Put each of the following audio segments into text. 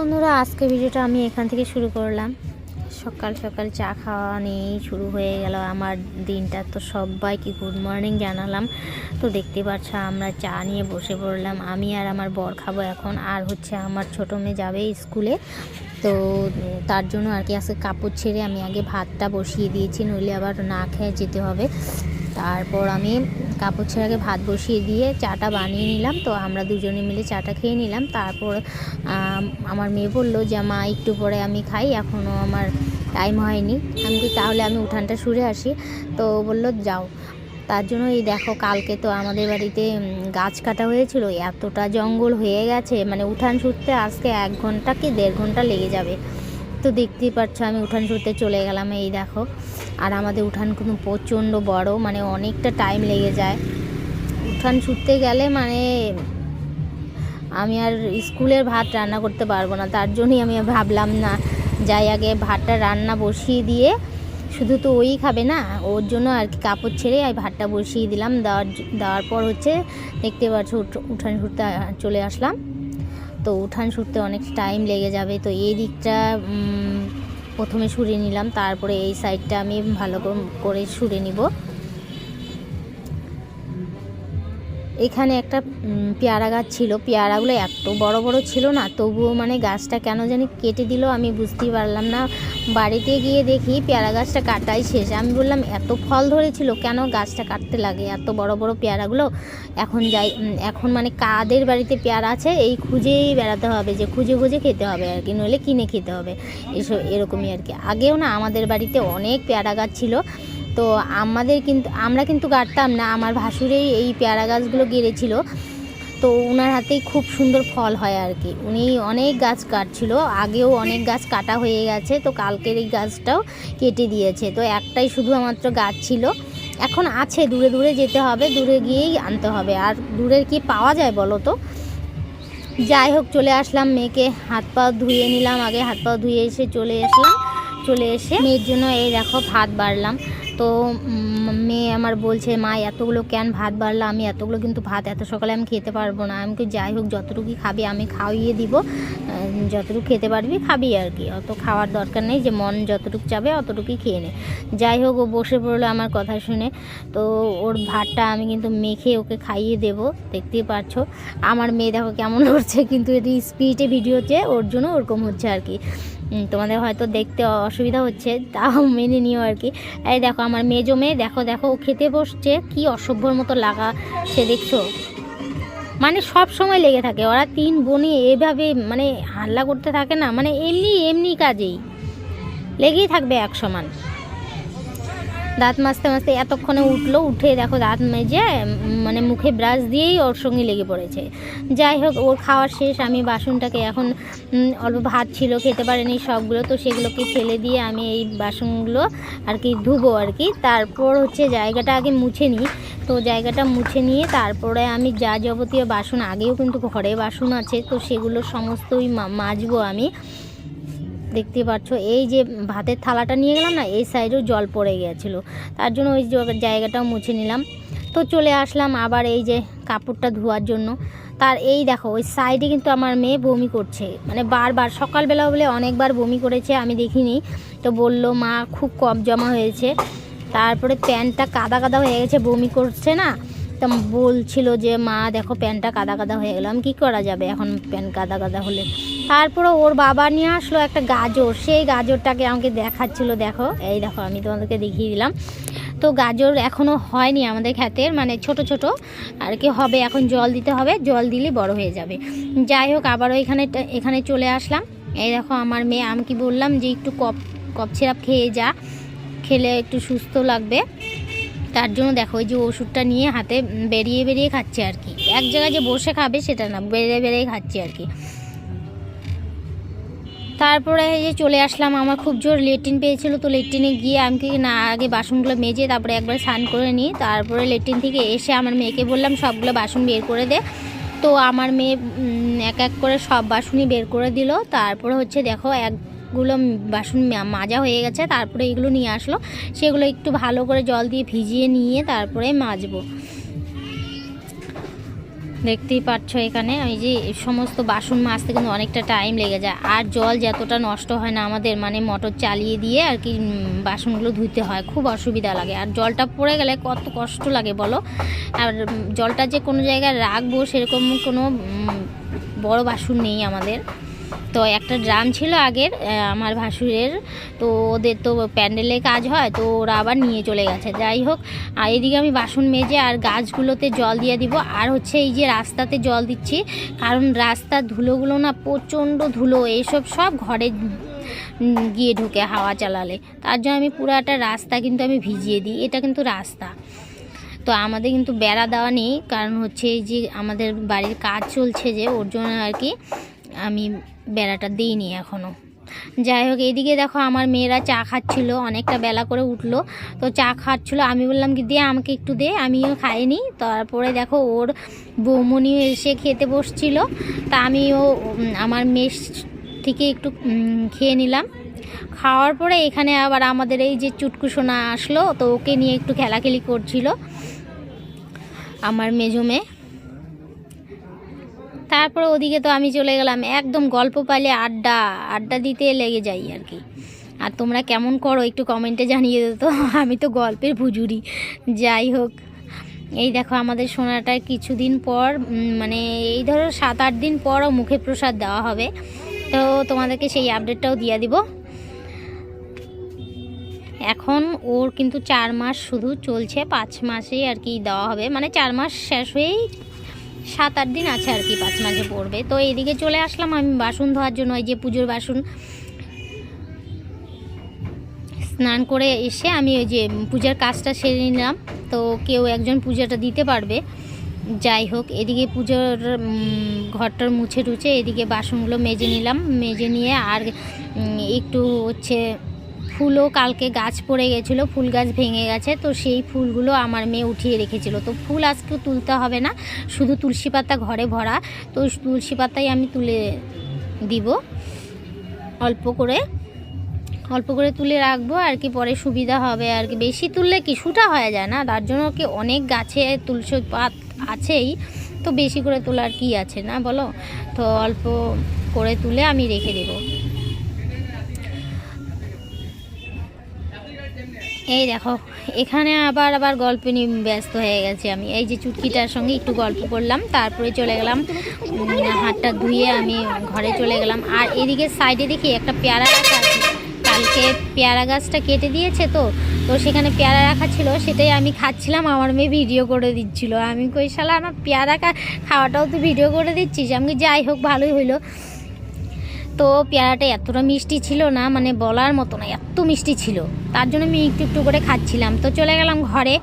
বন্ধুরা আজকে ভিডিওটা আমি এখান থেকে শুরু করলাম। সকাল সকাল চা খাওয়া নিয়েই শুরু হয়ে গেল আমার দিনটা। তো সবাইকে গুড মর্নিং জানালাম। তো দেখতে পাচ্ছ, আমরা চা নিয়ে বসে পড়লাম। আমি আর আমার বর খাব এখন। আর হচ্ছে আমার ছোটো মেয়ে যাবে স্কুলে তো, তার জন্য আর কি আজকে কাপড় ছেড়ে আমি আগে ভাতটা বসিয়ে দিয়েছি। নইলে আবার না খেয়ে যেতে হবে। তারপর আমি কাপড় ছেড়ে আগে ভাত বসিয়ে দিয়ে চাটা বানিয়ে নিলাম। তো আমরা দুজনে মিলে চাটা খেয়ে নিলাম। তারপর আমার মেয়ে বলল যে, মা, একটু পরে আমি খাই। এখনও আমার টাইম হয়নি। আমি কি তাহলে আমি উঠানটা সুরে আসি। তো বলল, যাও। তার জন্য এই দেখো, কালকে তো আমাদের বাড়িতে গাছ কাটা হয়েছিল। এতটা জঙ্গল হয়ে গেছে। মানে উঠান ছুটতে আজকে এক ঘণ্টা কি দেড় ঘণ্টা লেগে যাবে? তো দেখতেই পাচ্ছ আমি উঠান ছুটতে চলে গেলাম, এই দেখো। আর আমাদের উঠান কিন্তু প্রচণ্ড বড় মানে অনেকটা টাইম লেগে যায়। উঠান ছুটতে গেলে মানে আমি আর স্কুলের ভাত রান্না করতে পারব না, তার জন্যই আমি ভাবলাম না, যাই আগে ভাতটা রান্না বসিয়ে দিয়ে, শুধু তো ওই খাবে না, ওর জন্য আর কি কাপড় ছেড়ে আমি ভাতটা বসিয়ে দিলাম, দেওয়ার দেওয়ার পর হচ্ছে দেখতে পাচ্ছ উঠ- উঠান ছুটতে চলে আসলাম। তো উঠান সুরতে অনেক টাইম লেগে যাবে। তো এই দিকটা প্রথমে সুরে নিলাম, তারপরে এই সাইডটা আমি ভালো করে- করে সুরে নিব। এখানে একটা পেয়ারা গাছ ছিল। পেয়ারাগুলো এত বড় বড় ছিল না, তবুও মানে গাছটা কেন জানি কেটে দিল, আমি বুঝতেই পারলাম না। বাড়িতে গিয়ে দেখি পেয়ারা গাছটা কাটাই শেষ। আমি বললাম, এত ফল ধরেছিল, কেন গাছটা কাটতে লাগে? এত বড় বড় পেয়ারাগুলো এখন যাই এখন মানে কাদের বাড়িতে পেয়ারা আছে, এই খুঁজেই বেড়াতে হবে যে খুঁজে খুঁজে খেতে হবে আর কি, নইলে কিনে খেতে হবে। এসব এরকমই আর কি। আগেও না আমাদের বাড়িতে অনেক পেয়ারা গাছ ছিল। তো আমাদের কিন্তু, আমরা কিন্তু কাটতাম না, আমার ভাসুরেই এই পেয়ারা গাছগুলো গেড়েছিল। তো ওনার হাতেই খুব সুন্দর ফল হয় আর কি। উনি অনেক গাছ কাটছিল, আগেও অনেক গাছ কাটা হয়ে গেছে, তো কালকের এই গাছটাও কেটে দিয়েছে। তো একটাই শুধুমাত্র গাছ ছিল। এখন আছে, দূরে দূরে যেতে হবে, দূরে গিয়েই আনতে হবে। আর দূরের কি পাওয়া যায় বলো তো? যাই হোক, চলে আসলাম মেয়েকে, হাত পা ধুয়ে নিলাম আগে, হাত পা ধুয়ে এসে চলে আসলাম চলে এসে মেয়ের জন্য এই দেখো ভাত বাড়লাম। তো মেয়ে আমার বলছে, মা, এতগুলো কেন ভাত বাড়লাম আমি এতগুলো কিন্তু ভাত, এত সকালে আমি খেতে পারব না। আমি যাই হোক, যতটুকুই খাবি, আমি খাওয়িয়ে দিব। যতটুকু খেতে পারবি, খাবি আর কি। অত খাওয়ার দরকার নেই, যে মন যতটুকু চাবে, অতটুকুই খেয়ে নে। যাই হোক, ও বসে পড়ল আমার কথা শুনে। তো, ওর ভাতটা আমি কিন্তু মেখে ওকে খাইয়ে দেব, দেখতেই পাচ্ছ আমার মেয়ে দেখো কেমন করছে, কিন্তু এটি স্পিডে ভিডিওতে ওর জন্য ওরকম হচ্ছে আর কি। তোমাদের হয়তো দেখতে অসুবিধা হচ্ছে, তাও মেনে নিও আর কি। এই দেখো, আমার মেজো মেয়ে, দেখো দেখো, ও খেতে বসছে, কি অসভ্যর মতো লাগা সে দেখছ। মানে সব সময় লেগে থাকে, ওরা তিন বোনে এভাবে মানে হাল্লা করতে থাকে না মানে এমনি এমনি কাজেই। লেগেই থাকবে এক সমান। দাঁত মাজতে মাজতে এতক্ষণে উঠল, উঠে দেখো দাঁত মেজে মানে মুখে ব্রাশ দিয়েই ওর সঙ্গে লেগে পড়েছে। যাই হোক, ওর খাওয়ার শেষ, আমি বাসনটাকে এখন অল্প ভাত ছিল, খেতে পারেনি সবগুলো, তো সেগুলোকে ফেলে দিয়ে আমি এই বাসনগুলো আর কি ধুবো আর কি। তারপর হচ্ছে জায়গাটা আগে মুছে নিই। তো জায়গাটা মুছে নিয়ে তারপরে আমি যা যাবতীয় বাসন, আগেও কিন্তু ঘরে বাসন আছে, তো সেগুলো সমস্তই মাজবো আমি। দেখতে পাচ্ছ এই যে ভাতের থালাটা নিয়ে গেলাম না, এই সাইডেও জল পড়ে গিয়েছিল তার জন্য ওই জায়গাটাও মুছে নিলাম। তো চলে আসলাম আবার এই যে কাপড়টা ধোয়ার জন্য। তার এই দেখো, ওই সাইডে কিন্তু আমার মেয়ে বমি করছে। মানে বারবার, সকালবেলা বলে অনেকবার বমি করেছে, আমি দেখিনি। তো বলল, মা, খুব কম জমা হয়েছে। তারপরে প্যান্টটা কাদা কাদা হয়ে গেছে, বমি করছে না। তা বলছিল যে, মা, দেখো প্যান্টটা কাদা কাদা হয়ে আমি কী করা যাবে এখন প্যান্ট কাদা কাদা হলে? তারপরে ওর বাবা নিয়ে আসলো একটা গাজর। সেই গাজরটাকে আমাকে দেখাচ্ছিল, দেখো, এই দেখো, আমি তোমাদেরকে দেখিয়ে দিলাম। তো গাজর এখনও হয়নি আমাদের ক্ষেতের মানে ছোট ছোট, আর কি হবে, এখন জল দিতে হবে। জল দিলে বড় হয়ে যাবে। যাই হোক, আবারও এখানে এখানে চলে আসলাম। এই দেখো, আমার মেয়ে, আমি কি বললাম যে, একটু কপ কপ সিরাপ খেয়ে যা। খেলে একটু সুস্থ লাগবে। তার জন্য দেখো ওই যে ওষুধটা নিয়ে হাতে বেরিয়ে বেরিয়ে খাচ্ছে আর কি। এক জায়গায় যে বসে খাবে সেটা না, বেরিয়ে বেরিয়ে খাচ্ছে আর কি। তারপরে এই যে চলে আসলাম, আমার খুব জোর লেট্রিন পেয়েছিল, তো লেট্রিনে গিয়ে আমি কি না আগে বাসনগুলো মেজে তারপরে একবার স্নান করে নিই। তারপরে লেট্রিন থেকে এসে আমার মেয়েকে বললাম, সবগুলো বাসন বের করে দে। তো আমার মেয়ে এক এক করে সব বাসনই বের করে দিল। তারপরে হচ্ছে দেখো একগুলো বাসন মাজা হয়ে গেছে, তারপরে এগুলো নিয়ে আসলো। সেগুলো একটু ভালো করে জল দিয়ে ভিজিয়ে নিয়ে তারপরে মাজবো। দেখতেই পাচ্ছ এখানে, ওই যে সমস্ত বাসন মাজতে কিন্তু অনেকটা টাইম লেগে যায়। আর জল যতটা নষ্ট হয় না আমাদের মানে মোটর চালিয়ে দিয়ে আর কি বাসনগুলো ধুইতে হয়, খুব অসুবিধা লাগে। আর জলটা পড়ে গেলে কত কষ্ট লাগে বলো? আর জলটা যে কোনো জায়গায় রাখব, সেরকম কোনো বড় বাসন নেই আমাদের। তো একটা ড্রাম ছিল আগের আমার ভাসুরের। তো ওদের তো প্যান্ডেলে কাজ হয়, তো ওরা আবার নিয়ে চলে গেছে। যাই হোক, আর এদিকে আমি বাসন মেজে আর গাছগুলোতে জল দিয়ে দিব। আর হচ্ছে এই যে রাস্তাতে জল দিচ্ছি, কারণ রাস্তার ধুলোগুলো না প্রচণ্ড ধুলো, এইসব সব ঘরে গিয়ে ঢুকে হাওয়া চালালে। তার জন্য আমি পুরো একটা রাস্তা কিন্তু আমি ভিজিয়ে দিই। এটা কিন্তু রাস্তা। তো আমাদের কিন্তু বেড়া দেওয়া নেই, কারণ হচ্ছে এই যে আমাদের বাড়ির কাজ চলছে যে, ওর জন্য আর কি আমি বেড়াটা দিইনি এখনও যাই হোক এদিকে দেখো আমার মেয়েরা চা খাচ্ছিলো, অনেকটা বেলা করে উঠল। তো চা খাচ্ছিলো, আমি বললাম কি, দে আমাকে একটু দে, আমিও খাইনি। তারপরে দেখো ওর বৌমনিও এসে খেতে বসছিল। তা আমিও আমার মেস থেকে একটু খেয়ে নিলাম। খাওয়ার পরে এখানে আবার আমাদের এই যে চুটকুসোনা আসলো, তো ওকে নিয়ে একটু খেলাখেলি করছিল। আমার মেজো মেয়ে। তারপরে ওদিকে তো আমি চলে গেলাম, একদম গল্প পাইলে আড্ডা আড্ডা দিতে লেগে যাই আর কি। আর তোমরা কেমন করো একটু কমেন্টে জানিয়ে দিও তো, আমি তো গল্পের ভুজুরি। যাই হোক, এই দেখো আমাদের সোনাটার কিছুদিন পর মানে এই ধরো সাত আট দিন পরও মুখে প্রসাদ দেওয়া হবে। তো তোমাদেরকে সেই আপডেটটাও দিয়ে দিব। এখন ওর কিন্তু চার মাস শুধু চলছে, পাঁচ মাসেই আর কি দেওয়া হবে। মানে চার মাস শেষ হয়েই সাত আট দিন আছে আর কি, পাঁচ মাসে পড়বে। তো এদিকে চলে আসলাম আমি বাসন ধোয়ার জন্য ওই যে পুজোর বাসন। স্নান করে এসে আমি ওই যে পূজার কাজটা সেরে নিলাম। তো কেউ একজন পূজাটা দিতে পারবে। যাই হোক, এদিকে পুজোর ঘরটার মুছে টুছে এদিকে বাসনগুলো মেজে নিলাম। মেজে নিয়ে আর একটু হচ্ছে ফুলও কালকে গাছ পড়ে গেছিল, ফুল গাছ ভেঙে গেছে, তো সেই ফুলগুলো আমার মেয়ে উঠিয়ে রেখেছিল। তো ফুল আজকে তুলতে হবে না, শুধু তুলসী পাতা ঘরে ভরা, তো তুলসী পাতাই আমি তুলে দিব। অল্প করে অল্প করে তুলে রাখব, আর কি পরে সুবিধা হবে আর কি। বেশি তুললে কিছুটা হয়ে যায় না? তার জন্য কি অনেক গাছে তুলসী পাত আছেই, তো বেশি করে তোলার কি আছে না বলো? তো অল্প করে তুলে আমি রেখে দেবো। এই দেখো, এখানে আবার আবার গল্প নিয়ে ব্যস্ত হয়ে গেছে আমি। এই যে চুটকিটার সঙ্গে একটু গল্প করলাম, তারপরে চলে গেলাম হাতটা ধুয়ে আমি ঘরে চলে গেলাম। আর এদিকে সাইডে দেখি একটা পেয়ারা গাছ আছে। কালকে পেয়ারা গাছটা কেটে দিয়েছে তো তো সেখানে পেয়ারা রাখা ছিল, সেটাই আমি খাচ্ছিলাম। আমার মেয়ে ভিডিও করে দিচ্ছিল। আমি কই, শালা, আমার পেয়ারা খাওয়াটাও তো ভিডিও করে দিচ্ছিস। আমি যাই হোক, ভালোই হইল। তো পেয়ারাটা এতটা মিষ্টি ছিল না মানে বলার মতো না, এত মিষ্টি ছিল। তার জন্য আমি একটু একটু করে খাচ্ছিলাম। তো চলে গেলাম ঘরে।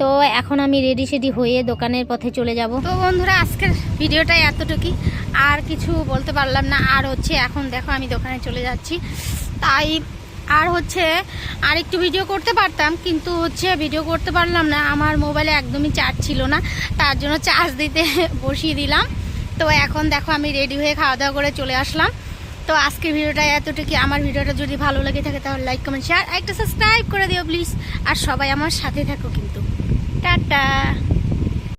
তো এখন আমি রেডি সেডি হয়ে দোকানের পথে চলে যাব। তো বন্ধুরা, আজকের ভিডিওটা এতটুকুই। আর কিছু বলতে পারলাম না। আর হচ্ছে, এখন দেখো আমি দোকানে চলে যাচ্ছি। তাই আর হচ্ছে আর একটু ভিডিও করতে পারতাম, কিন্তু হচ্ছে ভিডিও করতে পারলাম না। আমার মোবাইলে একদমই চার্জ ছিল না। তার জন্য চার্জ দিতে বসিয়ে দিলাম। তো এখন দেখো, আমি রেডি হয়ে খাওয়া দাওয়া করে চলে আসলাম। তো আজকের ভিডিওটা এতটুকু। আমার ভিডিওটা যদি ভালো লাগে থাকে, তাহলে লাইক কমেন্ট শেয়ার একটা সাবস্ক্রাইব করে দিও প্লিজ আর সবাই আমার সাথে থাকো কিন্তু। টাটা।